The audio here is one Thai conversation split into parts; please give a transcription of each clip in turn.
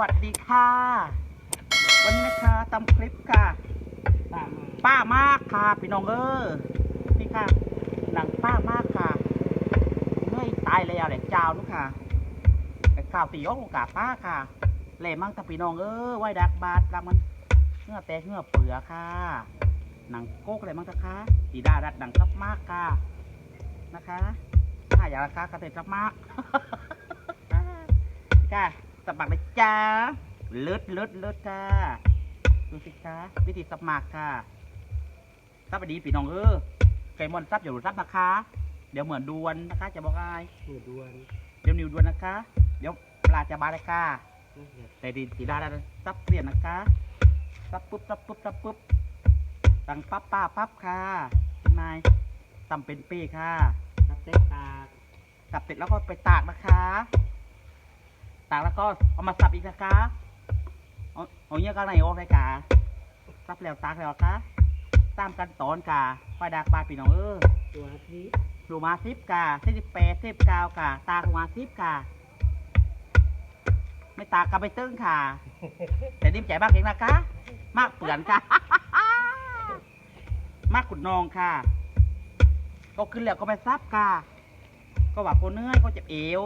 วัสดีค่ะ วันนี้นะคะตำคลิปค่ะ ป้ามากค่ะพี่น้องเออนี่ค่ะ หนังป้ามากค่ะเมื่อยตายแล้วแหละเจ้านุกค่ะแต่ข่าวตีโอ้กาป้าค่ะแหล่มั่งตะพี่น้องเออไว้ดักบาดรักมันเงื่อแตกเงื่อเปือค่ะ หนังโก๊กอะไรมั่งตะคะตีดาดัดหนังซับมากค่ะนะคะถ้าอยากราคากระเตซับมากค่ะ สมัครเลยจ้าเลิศเลิศเลิศค่ะดูสิคะวิธีสมัครค่ะซับไปดีพี่น้องเออไก่มอนซับอย่าหลุดซับนะคะ เดี๋ยวเหมือนดวนนะคะ จะบอกอายหมูดวนเดี๋ยวนิวดวนนะคะ เดี๋ยวปลาจะบาเลยค่ะนะเดี๋ยวแต่ดีสีดาได้ซับเปลี่ยนนะคะซับปุ๊บซับปุ๊บซับปุ๊บตังปั๊บป้าปั๊บค่ะเป็นไงตำเป็นปีค่ะรับเส้นตากสับเสร็จแล้วก็ไปตากนะคะ ตากแล้วก็เอามาสับอีกนะคะเอาเอาเงี้ยก็ไหนออกเลยกาสับแล้วตากแล้วคะตามกันตอนกาไฟดากปลาปีน้องเออตัวที่รูมาสิบกาสิบแปดสิบเก้ากาตากรูมาสิบกาไม่ตากก็ไปตึ้งค่ะ แต่นิ่มใจมากเองนะคะ มากเปลือนค่ะ มากขุดนองค่ะ ก็ขึ้นแล้วก็ไปซับค่ะ ก็ว่าคนเนื่อยก็เจ็บเอว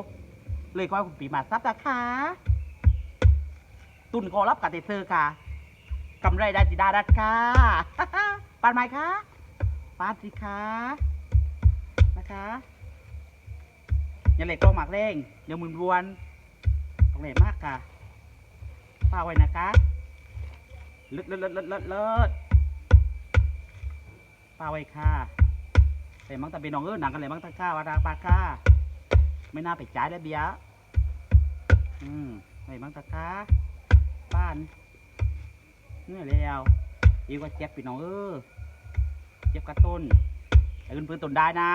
เลยก็ให้คุณปีมาซับนะคะตุนขอรับกับเตเซอร์ค่ะกำไรได้จิดาดัดค่ะปานไหมคะปานสิคะนะคะอย่าเหล็กกองหมากเร่งอย่าหมุนรวนต้องเหล็กมากค่ะป้าไว้นะคะเลิศเลิศเลิศเลิศเลิศป้าไว้ค่ะแต่มังตะเป็นน้องเออหนังกันเลยมังตะข้าวาดาปาก้าไม่น่าไปจ่ายแล้วเบียร์ อืมไม่มังตะก้าบ้านเหนื่อยแล้วอีกว่าเจ็บพี่น้องเออเจ็บกระต้นไอ้เงินปืนต้นได้นะ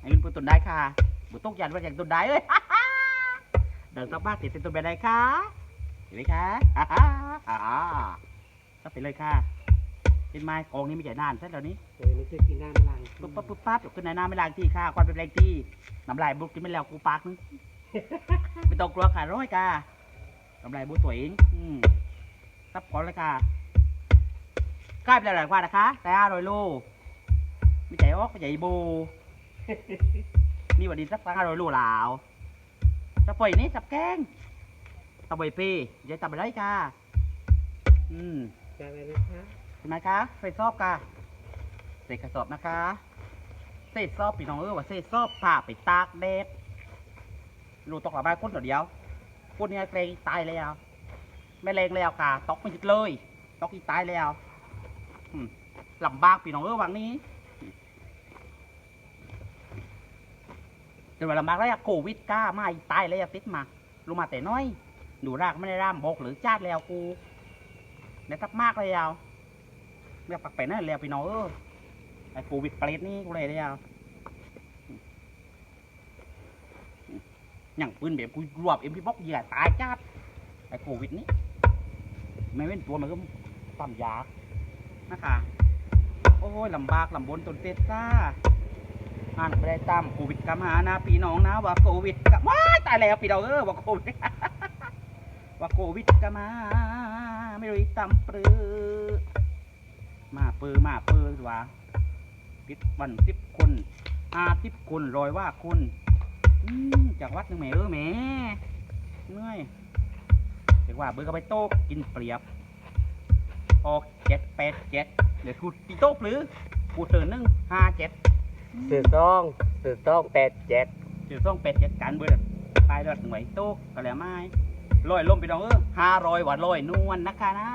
ไอ้เงินปืนต้นได้ค่ะบุตกยันว่าอย่างต้นได้เอ้ยเดินสักบ้านติดเป็นต้นแบบไหนคะเห็นไหมคะอ่าฮ่าอ่าก็ไปเลยค่ะเห็นไหมกองนี้ไม่ใช่นานใช่แล้วนี้เดี๋ยวนี้คือกินน้ำล้างปุ๊บปั๊บปุ๊บปั๊บเดี๋ยวขึ้นในน้ำไม่ล้างที่ค่ะควันเป็นแรงที่น้ำลายบุกกินไม่แล้วกูปากนึง ไม่ต้องกลัวค่ะร้อยค่ะน้ำลายบุกตัวเองอืมซับก่อนเลยค่ะใกล้ไปแล้วหลายกว่านะคะ แต่ห้าร้อยโลไม่ใจออกไม่ใจโบนี่วันนี้สักห้าร้อยโลลาวสับปล่อยนี่สับแกงสับใบปีอย่าตับไปได้ค่ะอืมจะไปนะคะเห็นไหมคะใส่ซอบค่ะใส่กระสอบนะคะใส่ซอบพี่น้องเออว่าใส่ซอบผ่าไปตากแดด รูตกหลับบ้านคนเดียวคนนี้เกรงตายแล้วไม่แรงแล้วค่ะตกไม่หยุดเลยตกอีกตายแล้วลำบากพี่น้องเออวังนี้จนว่าลำบากแล้วโควิดก้ามาอีกตายแล้วติดมารู้มาแต่น้อยดูรากไม่ได้ร่ามบกหรือจาดแล้วกูได้ทักมากเลยเอาเรียกปักเป็ดนั่นแหละพี่น้องเออไอ้โควิดเปรตนี่กูเลยได้ยาว อย่างปืนแบบกูรวบเอ็มพีบ็อกเหยื่อตายจัดไอ้โควิดนี่ไม่เว้นตัวมันก็ต่ำยานะคะ โอ้ยลำบากลำบนตนเต็ดซ่าอ่านไม่ได้ตามโควิดกำหานะพี่น้องนะว่าโควิดกะว้าตายแล้วพี่น้องเออว่าโควิดว่าโควิดกำมาไม่รู้อีตำปรือมาเปอมาเปอว่าติดวันสิบคนห้าสิบคนรอยว่าคน จากวัดหนึ่งแหม่เออแหม่เหนื่อยเรียกว่าเบอร์ก็ไปโต๊ะกินเปรียบ ออกเจ็ดแปดเจ็ดเดี๋ยวกูตีโต๊ะหรือกูเตือนหนึ่งห้าเจ็ดสื่อต้องสื่อต้องแปดเจ็ดจุดสองแปดเจ็ดกันเบอร์ตายรอดหน่วยโต๊ะก็แล้วไม่ลอยลมไปน้องเออห้าร้อยว่าลอยนวลนะคะนะ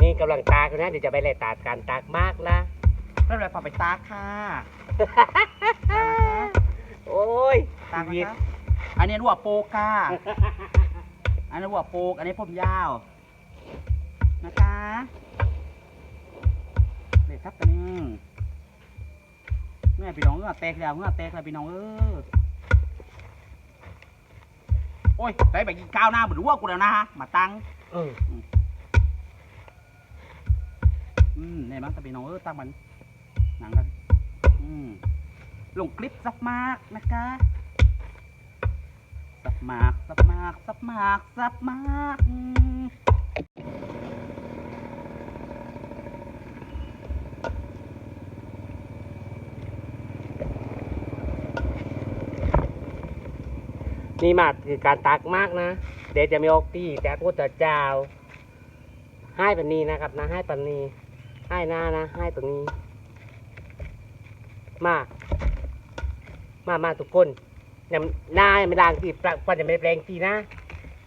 นี่กำลังตากอยู่นะเดี๋ยวจะไปไล่ตากกันตากมากนะแล้วอะไรพอไปตากค่ะ โอ้ยตากชีวิตนะคะอันนี้รัวโปกค่ะอันนี้หัวโปก อันนี้ผมยาว นะคะเด็ดทับกันนี่เมื่อพี่น้องเมื่อแตกแล้วเมื่อแตกแล้วพี่น้องเออโอ้ยใส่ไปกินข้าวหน้าบุญว่ากูแล้วนะฮะมาตั้งเอออืมเนี่ยมั้งแต่พี่น้องเออตั้งมันหนังกันอืม ลงคลิปซักมากนะคะสับมากสับมากสับมากสับมากนี่มาคือการตากมากนะ เดี๋ยวจะมีออกตีแต่พูดแต่เจ้า ให้ปันนี้นะครับนะ ให้ปันนี้ ให้หน้านะ ให้ตรงนี้ มา มามาทุกคนย่าหน้าย่าไม่ล้างตีปลักควันย่าไม่แปลงตีนะ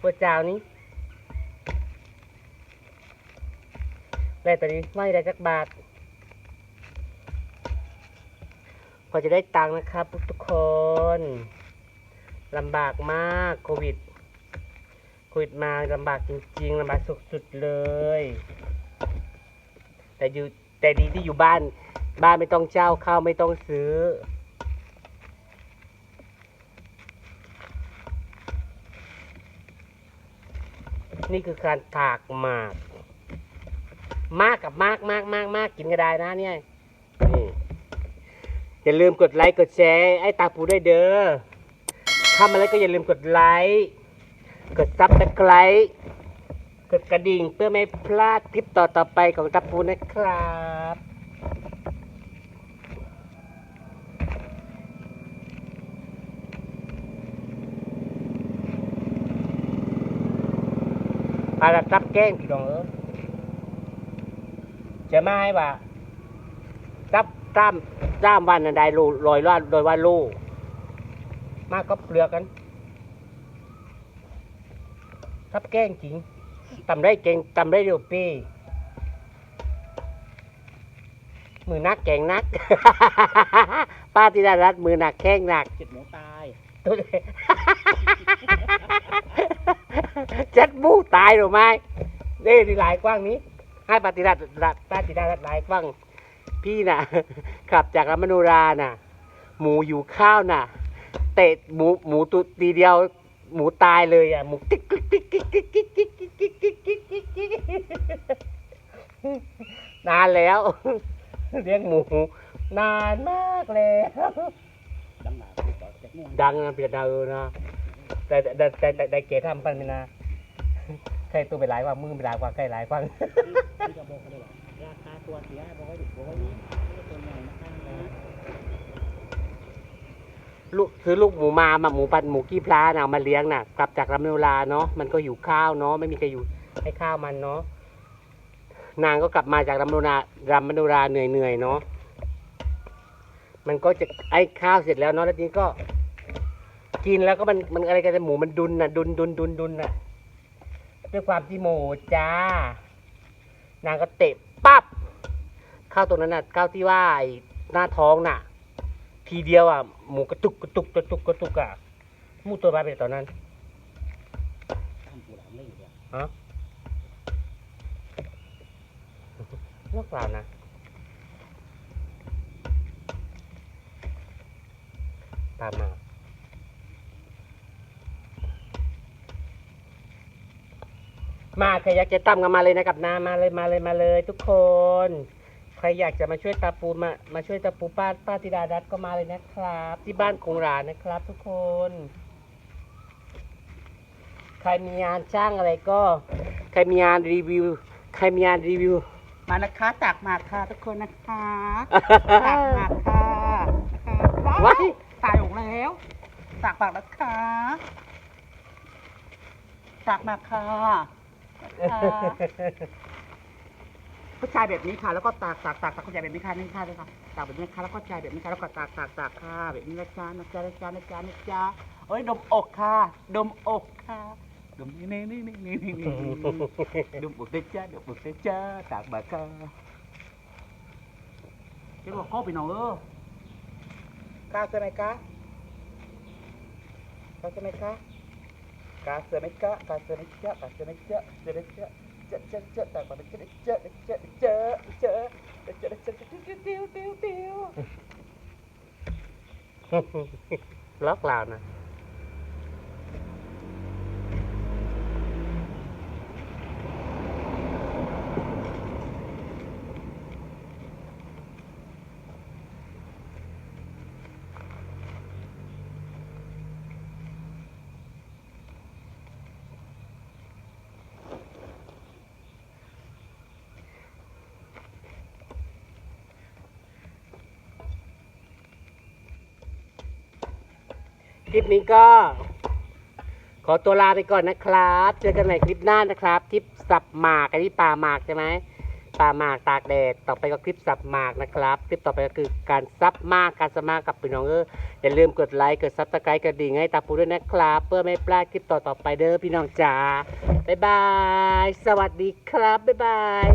พวกเจ้านี้ได้ตอนนี้ไม่ได้จักบาทพอจะได้ตังค์นะครับ ทุกคนลำบากมากโควิดโควิดมาลำบากจริงๆลำบากสุดๆเลย แต่อยู่แต่ดีที่อยู่บ้าน บ้านไม่ต้องเช่าข้าวไม่ต้องซื้อ นี่คือการถากหมาก มากกับมากมากมากมากกินก็ได้นะเนี่ยนี่อย่าลืมกดไลค์กดแชร์ไอ้ตาปูด้วยเด้อทำอะไรก็อย่าลืมกดไลค์กดซับสไครต์กดกระดิ่งเพื่อไม่พลาดคลิปต่อต่อๆไปของตาปูนะครับ ปลาทับแกล้งพี่น้องเออจะไม่ให้ว่าจับจ้ามจ้ามวันอันใดลูลอยว่าโดยว่าลูมากก็เปลือกกันทับแกล้งจริงตำได้เก่งตำได้เร็วปีมือนักแก่งนัก ป้าที่ได้รัดมือหนักแข้งหนักเจ็ดหมูตายตัวเลย จัดบูตายหรือไม่เด้ที่หลายกว้างนี้ ให้ปฏิรัตรัตปฏิรัตหลายกว้าง พี่น่ะขับจากรามนูราน่ะ หมูอยู่ข้าวน่ะ เตะหมูหมูตัวตีเดียว หมูตายเลยอะ หมูกิ๊กกิ๊กกิ๊กกิ๊กกิ๊กกิ๊กกิ๊กกิ๊กกิ๊กกิ๊กกิ๊กกิ๊กกิ๊กนานแล้วเลี้ยงหมู นานมากแล้วดังนาคือต่อเจ็ดหมูดังนะ เปียดาวนะแต่แต่แต่แต่เก๋ทำปันม่นะใครตัวไปหลายกว่ามือไปหลายกว่าใครหลายกว่าที่จะบอกเขาเลยว่าราคาตัวเสียบอกไว้ดิบอกไว้นี้ตัวใหญ่นะคะลูกซื้อลูกหมูมามาหมูปัดหมูกี้พลาน่ะเอามาเลี้ยงน่ะ กลับจากรำเวลาเนาะมันก็หิวข้าวเนาะไม่มีใครอยู่ให้ข้าวมันเนาะนางก็กลับมาจากรำมโนรารำมโนราเหนื่อยเหนื่อยๆเนาะมันก็จะไอ้ข้าวเสร็จแล้วเนาะแล้วทีนี้ก็ กินแล้วก็มันมันอะไรกันหมูมันดุนน่ะ ดุนดุนดุนดุนน่ะด้วยความที่โมโหจ้า นางก็เตะปั๊บเข้าตรงนั้นน่ะเข้าที่ว่าไอ้หน้าท้องน่ะ ทีเดียวอะหมูกระตุกกระตุกกระตุกกระตุกอะหมูตัวมาเป็นตอนนั้นทำปูหลังเลยอยู่เนี่ยฮะนอกเปล่านะตามมา มาใครอยากจะตั้มกันมาเลยนะครับนามาเลยมาเลยมาเลยทุกคน ใครอยากจะมาช่วยตาปูมามาช่วยตาปูป้าป้าธิดารัตน์ก็มาเลยนะครับ ที่บ้านคงหลานนะครับ ทุกคน ใครมีงานจ้างอะไรก็ ใครมีงานรีวิว ใครมีงานรีวิว มานะคะตากหมากค่ะทุกคนนะคะตากหมากค่ะนะคะว้ายตายออกแล้วตากหมากนะคะตากหมากค่ะนะ คะผู้ชายแบบนี้ค่ะ แล้วก็ตากตากตากตากผู้ชายแบบนี้ค่ะนี่ค่ะเลยค่ะตากแบบนี้ค่ะแล้วก็ชายแบบนี้ค่ะแล้วก็ตากตากตากค่ะแบบนี้นะจ๊ะนะจ๊ะนะจ๊ะนะจ๊ะนะจ๊ะเอ้ยดมอกค่ะ ดมอกค่ะดมนี่นี่นี่นี่นี่นี่ดูบุกเตจ้าดูบุกเตจ้าตากบาคาเจ้าบอกข้อไปน้องเออกาเสือไหมกากาเสือไหมกา กาเสือไหมกากาเสือไหมจ้ากาเสือไหมจ้าเสือไหมจ้าเจ้าเจ้าเจ้าตากบาเจ้าเจ้าเจ้าเจ้าเจ้าเจ้าเจ้าเจ้าเจ้าเจ้าเจ้าเจ้าล็อกลาวนะ ลิปนี้ก็ ขอตัวลาไปก่อนนะครับ เจอกันใหม่คลิปหน้านะครับ คลิปสับหมากอันนี้ป่าหมากใช่ไหมป่าหมากตากแดด ต่อไปก็คลิปสับหมากนะครับ คลิปต่อไปก็คือการซับมากการสบมากกับพี่น้องเอออย่าลืมกดไลค์กดซับสไครต์กระดิ่งให้ตาปูด้วยนะครับ เพื่อไม่พลาดคลิปต่อๆไปเด้อพี่น้องจ๋าบ๊ายบาย สวัสดีครับบ๊ายบาย